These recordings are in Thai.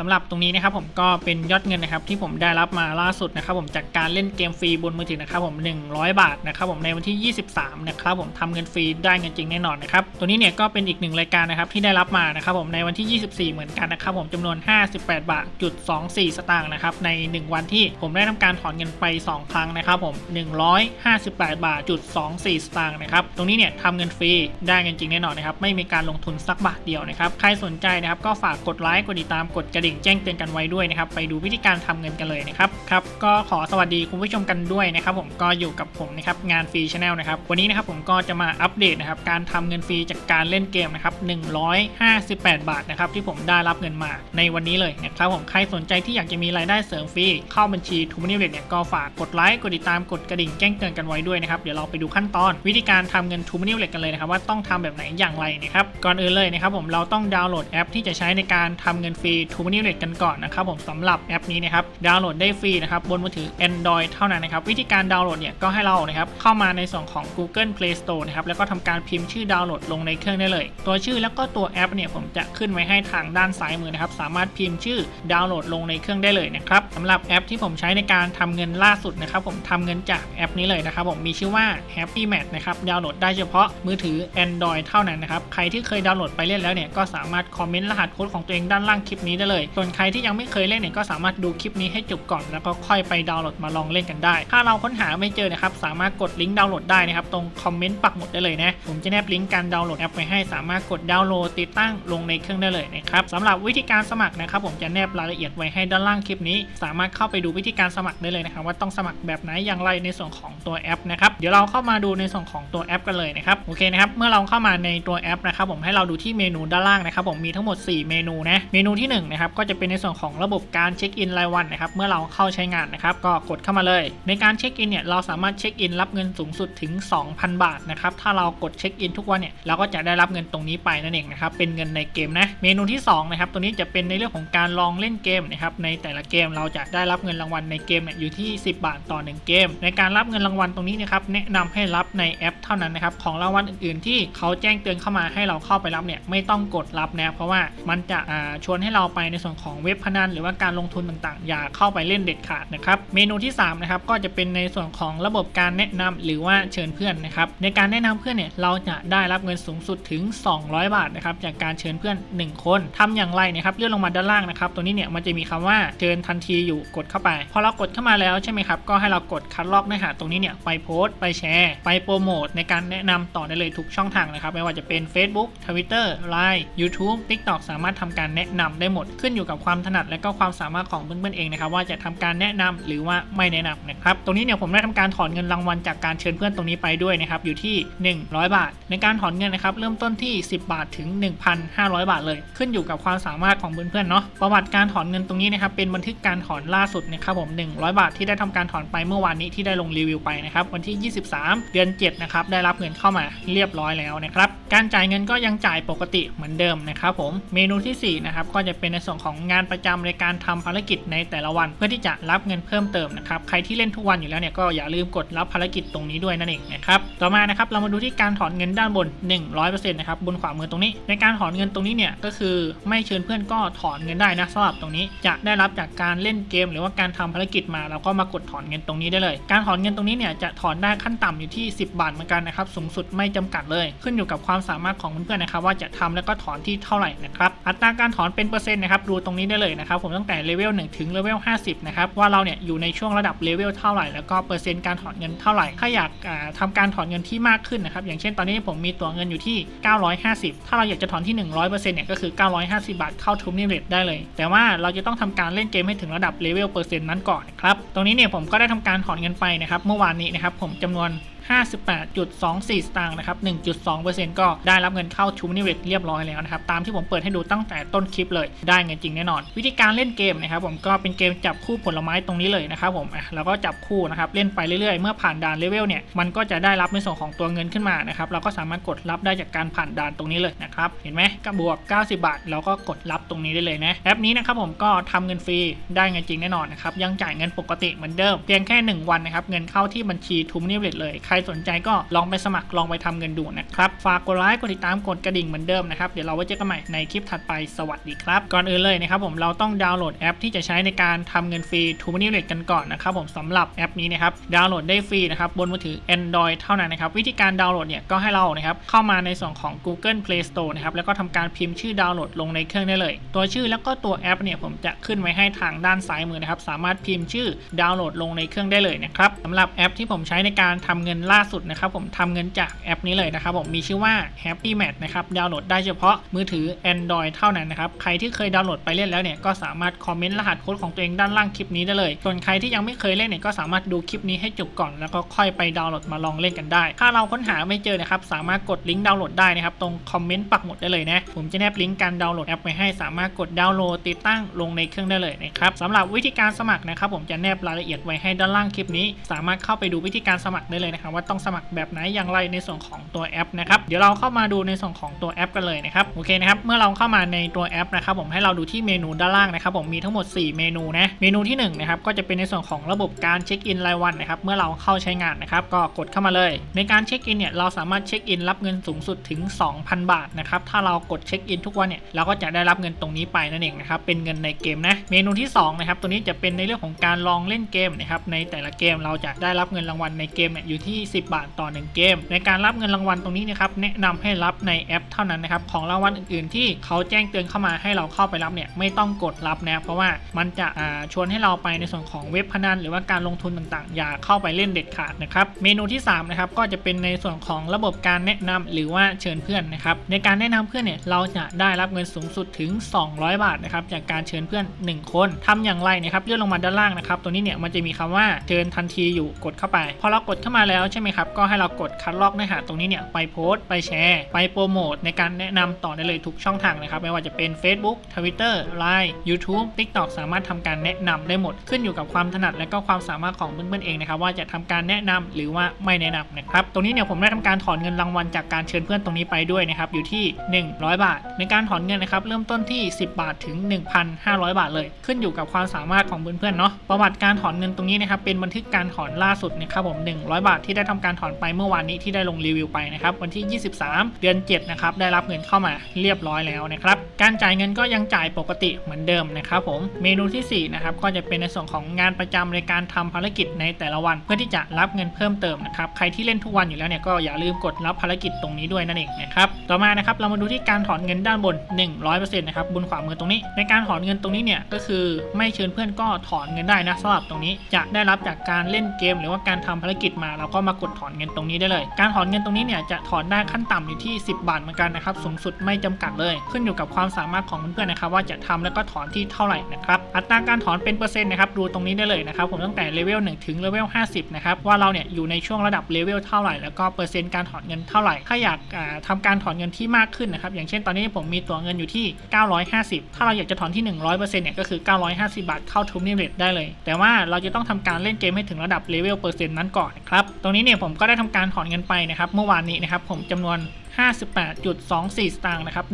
สำหรับตรงนี้นะครับผมก็เป็นยอดเงินนะครับที่ผมได้รับมาล่าสุดนะครับผมจากการเล่นเกมฟรีบนมือถือนะครับผม 100 บาทนะครับผมในวันที่ 23 นะครับผมทำเงินฟรีได้เงินจริงแน่นอนนะครับตัวนี้เนี่ยก็เป็นอีกหนึ่งรายการนะครับที่ได้รับมานะครับผมในวันที่ 24 เหมือนกันนะครับผมจำนวน 58 บาทจุด24 สตางค์นะครับใน 1 วันที่ผมได้ทำการถอนเงินไป 2 ครั้งนะครับผม 158 บาทจุด24 สตางค์นะครับตรงนี้เนี่ยทำเงินฟรีได้เงินจริงแน่นอนนะครับไม่มีการลงทุนสักบาทเดียวนะครับใครสนใจนะครับก็ฝากกดไลค์กดติดตามกดกระดิ่งแจ้งเตือนกันไว้ด้วยนะครับ ไปดูวิธีการทำเงินกันเลยนะครับครับก็ขอสวัสดีคุณผู้ชมกันด้วยนะครับผมก็อยู่กับผมนะครับงานฟรีชาแนลนะครับวันนี้นะครับผมก็จะมาอัปเดตนะครับการทำเงินฟรีจากการเล่นเกมนะครับ158 บาทนะครับที่ผมได้รับเงินมาในวันนี้เลยนะครับผมใครสนใจที่อยากจะมีรายได้เสริมฟรีเข้าบัญชีทูมินิเวเนี่ยก็ฝากกดไลค์กดติดตามกดกระดิ่งแจ้งเตือนกันไว้ด้วยนะครับเดี๋ยวเราไปดูขั้นตอน วิธีการทำเงินทูมินิเวกันเลยนะครับว่าต้องทำแบบไหนอย่างไรนะครับก่อนอื่นเลยนะครับผมเราต้องดาวน์โหลดแอปที่จะใช้ในการทำเงินฟรีทูมินิเวกันก่อนนะครับผมสำหรับแอปนี้นะครับดาวน์โหลดได้ฟรีนะครับบนมือถือ Android เท่านั้นนะครับวิธีการดาวน์โหลดเนี่ยก็ให้เรานะครับเข้ามาในส่วนของ Google Play Store นะครับแล้วก็ทำการพิมพ์ชื่อดาวน์โหลดลงในเครื่องได้เลย ตัวชื่อแล้วก็ตัวแอปเนี่ยผมจะขึ้นไว้ให้ทางด้านซ้ายมือนะครับสามารถพิมพ์ชื่อดาวน์โหลดลงในเครื่องได้เลยนะครับสำหรับแอปที่ผมใช้ในการทำเงินล่าสุดนะครับผมทำเงินจากแอปนี้เลยนะครับผมมีชื่อว่า Happy Match นะครับดาวน์โหลดได้เฉพาะมือถือ Android เท่านั้นนะครับใครที่เคยดาวน์โหลดไปเล่นแล้วเนี่ยก็สามารถคอมเมนต์รหัสโค้ดของตัวเองด้านล่างคลิปนี้ได้เลยส่วนใครที่ยังไม่เคยเล่นเนี่ยก็สามารถดูคลิปนี้ให้จบก่อน แล้วก็ค่อยไปดาวน์โหลดมาลองเล่นกันได้ ถ้าเราค้นหาไม่เจอนะครับสามารถกดลิงก์ดาวน์โหลดได้นะครับตรงคอมเมนต์ปักหมุดได้เลยนะผมจะแนบลิงก์การดาวน์โหลดแอปไว้ให้สามารถกดดาวน์โหลดติดตั้งลงในเครื่องได้เลยนะครับสำหรับวิธีการสมัครนะครับผมจะแนบรายละเอียดไว้ให้ด้านล่างคลิปนี้ สามารถเข้าไปดูวิธีการสมัครได้เลยนะครับว่าต้องสมัครแบบไหนอย่างไรในส่วนของตัวแอปนะครับเดี๋ยวเราเข้ามาดูในส่วนของตัวแอปกันเลยนะครับโอเคนะครับเมื่อเราเข้ามาในตัวแอปนะครับผมให้เราดูที่เมนูด้านล่างนะครับผมมีทั้งหมด 4 เมนูนะเมนูที่1นะครับก็จะเป็นในส่วนของระบบการเช็คอินรายวันนะครับเมื่อเราเข้าใช้งานนะครับก็กดเข้ามาเลย ในการเช็คอินเนี่ยเราสามารถเช็คอินรับเงินสูงสุดถึง 2,000 บาทนะครับถ้าเรากดเช็คอินทุกวันเนี่ยเราก็จะได้รับเงินตรงนี้ไปนั่นเองนะครับเป็นเงินในเกมนะเมนูที่2นะครับตัวนี้จะเป็นในเรื่องของการลองเล่นเกมนะครับในแต่ละเกมเราจะได้รับเงินรางวัลในเกมเนี่ยอยู่ที่ 10 บาทต่อ 1 เกม ในการรับเงินรางวัลตรงนี้นะครับแนะนำให้รับในแอปเท่านั้นนะครับของรางวัลอื่นๆ ที่เขาแจ้งเตือนเข้ามาให้เราเข้าไปรับเนี่ยไม่ต้องกดรับนะเพราะว่ามันจะชวนให้เราไปในส่วนของเว็บพนันหรือว่าการลงทุนต่างๆ อย่าเข้าไปเล่นเด็ดขาดนะครับ เมนูที่3นะครับก็จะเป็นในส่วนของระบบการแนะนำหรือว่าเชิญเพื่อนนะครับ ในการแนะนำเพื่อนเนี่ยเราจะได้รับเงินสูงสุดถึง 200 บาทนะครับจากการเชิญเพื่อน 1 คนทำอย่างไรนะครับเลื่อนลงมาด้านล่างนะครับ ตัวนี้เนี่ยมันจะมีคำว่าเชิญทันทีอยู่กดเข้าไป พอเรากดเข้ามาแล้วใช่ไหมครับก็ให้เรากดคัดลอกเนื้อหาตรงนี้เนี่ยไปโพสต์ไปแชร์ ไปโปรโมทในการแนะนำต่อได้เลยทุกช่องทางนะครับ ไม่ว่าจะเป็น Facebook Twitter Line YouTube TikTok สามารถทำการแนะนำได้หมดขึ้นอยู่กับความถนัดและก็ความสามารถของเพื่อนๆเองนะครับว่าจะทำการแนะนำหรือว่าไม่แนะนำนะครับตรงนี้เนี่ยผมได้ทำการถอนเงินรางวัลจากการเชิญเพื่อนตรงนี้ไปด้วยนะครับอยู่ที่ 100 บาท ในการถอนเงินนะครับเริ่มต้นที่ 10 บาทถึง 1,500 บาทเลย ขึ้นอยู่กับความสามารถของเพื่อนๆเนาะประวัติการถอนเงินตรงนี้นะครับเป็นบันทึกการถอนล่าสุดนะครับผม100 บาทที่ได้ทำการถอนไปเมื่อวานนี้ที่ได้ลงรีวิวไปนะครับวันที่ 23 เดือน 7 นะครับได้รับเงินเข้ามาเรียบร้อยแล้วนะครับการจ่ายเงินก็ยังจ่ายปกติเหมือนเดิมนะครับผมเมนูที่4นะครับก็จะเป็นในส่วนของงานประจำในการทำภารกิจในแต่ละวัน เพื่อที่จะรับเงินเพิ่มเติมนะครับใครที่เล่นทุกวันอยู่แล้วเนี่ยก็อย่าลืมกดรับภารกิจตรงนี้ด้วยนั่นเองนะครับต่อมานะครับเรามาดูที่การถอนเงินด้านบน 100%นะครับบนขวามือตรงนี้ ในการถอนเงินตรงนี้เนี่ยก็คือไม่เชิญเพื่อนก็ถอนเงินได้นะสำหรับตรงนี้จะได้รับจากการเล่นเกม หรือว่าการทำภารกิจมาเราก็มากดถอนเงินตรงนี้ได้เลย การถอนเงินตรงนี้เนี่ยจะถอนได้ขั้นต่ำอยู่ที่ 10 บาทเหมือนกันนะครับสูงสุดไม่จำกัดเลย ขึ้นอยู่กับความสามารถของเพื่อนๆนะครับว่าจะทำแล้วก็ถอนที่เท่าไหร่นะครับอัตราการถอนเป็นเปอร์เซ็นต์นะครับดูตรงนี้ได้เลยนะครับผมตั้งแต่เลเวล1ถึงเลเวล50 นะครับ ว่าเราเนี่ยอยู่ในช่วงระดับเลเวลเท่าไหร่ แล้วก็เปอร์เซ็นต์การถอนเงินเท่าไหร่ ถ้าอยากอ่าทำการถอนเงินที่มากขึ้นนะครับ อย่างเช่นตอนนี้ผมมีตัวเงินอยู่ที่ 950 ถ้าเราอยากจะถอนที่ 100%เนี่ยก็คือ 950 บาทเข้าทุนนิเรตได้เลย แต่ว่าเราจะต้องทำการเล่นเกมให้ถึงระดับเลเวลเปอร์เซ็นต์นั้นก่อนครับ ตรงนี้เนี่ยผมก็ได้ทำการถอนเงินไปนะครับเมื่อวานนี้นะครับผมจำนวน 58.24 สตางค์นะครับ 1.2%ก็ได้รับเงินเข้าชูมินิเวตเรียบร้อยแล้วนะครับ ตามที่ผมเปิดให้ดูตั้งแต่ต้นคลิปเลย ได้เงินจริงแน่นอน วิธีการเล่นเกมนะครับผมก็เป็นเกมจับคู่ผลไม้ตรงนี้เลยนะครับผมอะแล้วก็จับคู่นะครับ เล่นไปเรื่อยๆ เมื่อผ่านด่านเลเวลเนี่ย มันก็จะได้รับในส่วนของตัวเงินขึ้นมานะครับ เราก็สามารถกดรับได้จากการผ่านด่านตรงนี้เลยนะครับ เห็นไหมก็บวก 90 บาท เราก็กดรับตรงนี้ได้เลยนะ แอปนี้นะครับผมก็ทำเงินฟรี ได้เงินจริงแน่นอนนะครับ ยังจ่ายเงินปกติเหมือนเดิม เพียงแค่ 1 วันนะครับ เงินเข้าที่บัญชีทูมินิเวตเลยใครรสนใจก็ลองไปสมัครลองไปทำเงินดูนะครับ ฝากกดไลค์กดติดตามกดกระดิ่งเหมือนเดิมนะครับ เดี๋ยวเราไว้เจอกันใหม่ในคลิปถัดไปสวัสดีครับ ก่อนอื่นเลยนะครับผมเราต้องดาวน์โหลดแอปที่จะใช้ในการทำเงินฟรี t o m o n e y r a t e กันก่อนนะครับผมสำหรับแอปนี้นะครับดาวน์โหลดได้ฟรีนะครับบนมือถือ Android เท่านั้นนะครับวิธีการดาวน์โหลดเนี่ยก็ให้เรานะครับเข้ามาในส่วนของ Google Play Store นะครับแล้วก็ทำการพิมพ์ชื่อดาวน์โหลดลงในเครื่องได้เลย ตัวชื่อแล้วก็ตัวแอปเนี่ยผมจะขึ้นไว้ให้ทางด้านซ้ายมือนะครับสามารถพิมพ์ชื่อดาวน์โหลดลงในเครื่องได้เลยนะครับสำหรับแอปที่ผมใช้ในการทำเงินล่าสุดนะครับผมทำเงินจากแอปนี้เลยนะครับผมมีชื่อว่า Happy Match นะครับดาวน์โหลดได้เฉพาะมือถือ Android เท่านั้นนะครับใครที่เคยดาวน์โหลดไปเล่นแล้วเนี่ยก็สามารถคอมเมนต์รหัสโค้ดของตัวเองด้านล่างคลิปนี้ได้เลย ส่วนใครที่ยังไม่เคยเล่นเนี่ยก็สามารถดูคลิปนี้ให้จบก่อน แล้วก็ค่อยไปดาวน์โหลดมาลองเล่นกันได้ ถ้าเราค้นหาไม่เจอนะครับสามารถกดลิงก์ดาวน์โหลดได้นะครับตรงคอมเมนต์ปักหมุดได้เลยนะผมจะแนบลิงก์การดาวน์โหลดแอปไว้ให้สามารถกดดาวน์โหลดติดตั้งลงในเครื่องได้เลยนะครับสำหรับวิธีการสมัครนะครับผมจะแนบรายละเอียดไว้ให้ด้านล่างคลิปนี้ สามารถเข้าไปดูวิธีการสมัครได้เลยนะครับว่าต้องสมัครแบบไหนอย่างไรในส่วนของตัวแอปนะครับเดี๋ยวเราเข้ามาดูในส่วนของตัวแอปกันเลยนะครับโอเคนะครับเมื่อเราเข้ามาในตัวแอปนะครับผมให้เราดูที่เมนูด้านล่างนะครับผมมีทั้งหมด 4 เมนูนะเมนูที่1นะครับก็จะเป็นในส่วนของระบบการเช็คอินรายวันนะครับเมื่อเราเข้าใช้งานนะครับก็กดเข้ามาเลย ในการเช็คอินเนี่ยเราสามารถเช็คอินรับเงินสูงสุดถึง 2,000 บาทนะครับถ้าเรากดเช็คอินทุกวันเนี่ยเราก็จะได้รับเงินตรงนี้ไปนั่นเองนะครับเป็นเงินในเกมนะเมนูที่2นะครับตัวนี้จะเป็นในเรื่องของการลองเล่นเกมนะครับในแต่ละเกมเราจะได้รับเงินรางวัลในเกมเนี่ยอยู่ที่10บาทต่อ 1 เกม ในการรับเงินรางวัลตรงนี้นะครับแนะนำให้รับในแอปเท่านั้นนะครับของรางวัลอื่นๆ ที่เขาแจ้งเตือนเข้ามาให้เราเข้าไปรับเนี่ยไม่ต้องกดรับนะเพราะว่ามันจะชวนให้เราไปในส่วนของเว็บพนันหรือว่าการลงทุนต่างๆ อย่าเข้าไปเล่นเด็ดขาดนะครับเมนูที่3นะครับก็จะเป็นในส่วนของระบบการแนะนำหรือว่าเชิญเพื่อนนะครับในการแนะนำเพื่อนเนี่ยเราจะได้รับเงินสูงสุดถึง 200 บาทนะครับจากการเชิญเพื่อน 1 คนทำอย่างไรนะครับเลื่อนลงมาด้านล่างนะครับตัวนี้เนี่ยมันจะมีคำว่าเชิญทันทีอยู่กดเข้าไปพอเรากดเข้ามาแล้วใช่ไหมครับ ก็ให้เรากดคัดลอกเนื้อหาตรงนี้เนี่ยไปโพสต์ไปแชร์ ไปโปรโมทในการแนะนำต่อได้เลยทุกช่องทางนะครับ ไม่ว่าจะเป็น Facebook Twitter Line YouTube TikTok สามารถทำการแนะนำได้หมด ขึ้นอยู่กับความถนัดและก็ความสามารถของเพื่อนๆเองนะครับว่าจะทำการแนะนำหรือว่าไม่แนะนำนะครับตรงนี้เนี่ยผมได้ทำการถอนเงินรางวัลจากการเชิญเพื่อนตรงนี้ไปด้วยนะครับอยู่ที่ 100 บาท ในการถอนเงินนะครับเริ่มต้นที่ 10 บาทถึง 1,500 บาทเลย ขึ้นอยู่กับความสามารถของเพื่อนๆเนาะประวัติการถอนเงินตรงนี้นะครับเป็นบันทึกการถอนล่าสุดนะครับผม100 บาทที่ได้ทำการถอนไปเมื่อวานนี้ที่ได้ลงรีวิวไปนะครับวันที่ 23 เดือน 7 นะครับได้รับเงินเข้ามาเรียบร้อยแล้วนะครับ การจ่ายเงินก็ยังจ่ายปกติเหมือนเดิมนะครับผม เมนูที่4นะครับก็จะเป็นในส่วนของงานประจำในการทำภารกิจในแต่ละวัน เพื่อที่จะรับเงินเพิ่มเติมนะครับ ใครที่เล่นทุกวันอยู่แล้วเนี่ยก็อย่าลืมกดรับภารกิจตรงนี้ด้วยนั่นเองนะครับ ต่อมานะครับเรามาดูที่การถอนเงินด้านบน 100%นะครับบนขวามือตรงนี้ ในการถอนเงินตรงนี้เนี่ยก็คือไม่เชิญเพื่อนก็ถอนเงินได้นะสำหรับตรงนี้จะได้รับจากการเล่นเกม หรือว่าการทำภารกิจมาเราก็มากดถอนเงินตรงนี้ได้เลย การถอนเงินตรงนี้เนี่ยจะถอนได้ขั้นต่ำอยู่ที่ 10 บาทเหมือนกันนะครับสูงสุดไม่จำกัดเลย ขึ้นอยู่กับความความสามารถของเพื่อนๆนะครับ ว่าจะทำแล้วก็ถอนที่เท่าไหร่นะครับอัตราการถอนเป็นเปอร์เซ็นต์นะครับดูตรงนี้ได้เลยนะครับผมตั้งแต่เลเวล1ถึงเลเวล50นะครับว่าเราเนี่ยอยู่ในช่วงระดับเลเวลเท่าไหร่แล้วก็เปอร์เซ็นต์การถอนเงินเท่าไหร่ ถ้าอยากอ่าทำการถอนเงินที่มากขึ้นนะครับอย่างเช่นตอนนี้ผมมีตัวเงินอยู่ที่ 950 ถ้าเราอยากจะถอนที่ 100%เนี่ยก็คือ 950 บาทเข้าทุนนิเวศได้เลย แต่ว่าเราจะต้องทำการเล่นเกมให้ถึงระดับเลเวลเปอร์เซ็นต์นั้นก่อนนะครับตรงนี้เนี่ยผมก็ได้ทำการถอนเงินไปนะครับเมื่อวานนี้นะครับผมจำนวน 58.24 สตางค์นะครับ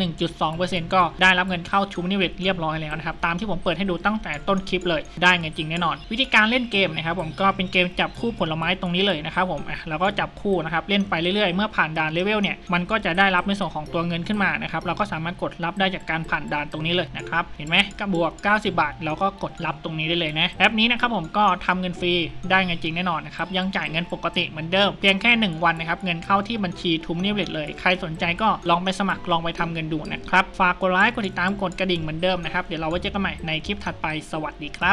1.2%ก็ได้รับเงินเข้าชูนิเวตเรียบร้อยแล้วนะครับ ตามที่ผมเปิดให้ดูตั้งแต่ต้นคลิปเลย ได้เงินจริงแน่นอน วิธีการเล่นเกมนะครับผมก็เป็นเกมจับคู่ผลไม้ตรงนี้เลยนะครับผมอะแล้วก็จับคู่นะครับ เล่นไปเรื่อยๆ เมื่อผ่านด่านเลเวลเนี่ย มันก็จะได้รับในส่วนของตัวเงินขึ้นมานะครับ เราก็สามารถกดรับได้จากการผ่านด่านตรงนี้เลยนะครับ เห็นไหมก็บวก 90 บาท เราก็กดรับตรงนี้ได้เลยนะ แอปนี้นะครับผมก็ทำเงินฟรี ได้เงินจริงแน่นอนนะครับ ยังจ่ายเงินปกติเหมือนเดิม เพียงแค่ 1 วันนะครับ เงินเข้าที่บัญชีทุมนิเวศเลยใครสนใจก็ลองไปสมัครลองไปทำเงินดูนะครับ ฝากกดไลค์กดติดตามกดกระดิ่งเหมือนเดิมนะครับ เดี๋ยวเราไว้เจอกันใหม่ในคลิปถัดไปสวัสดีครับ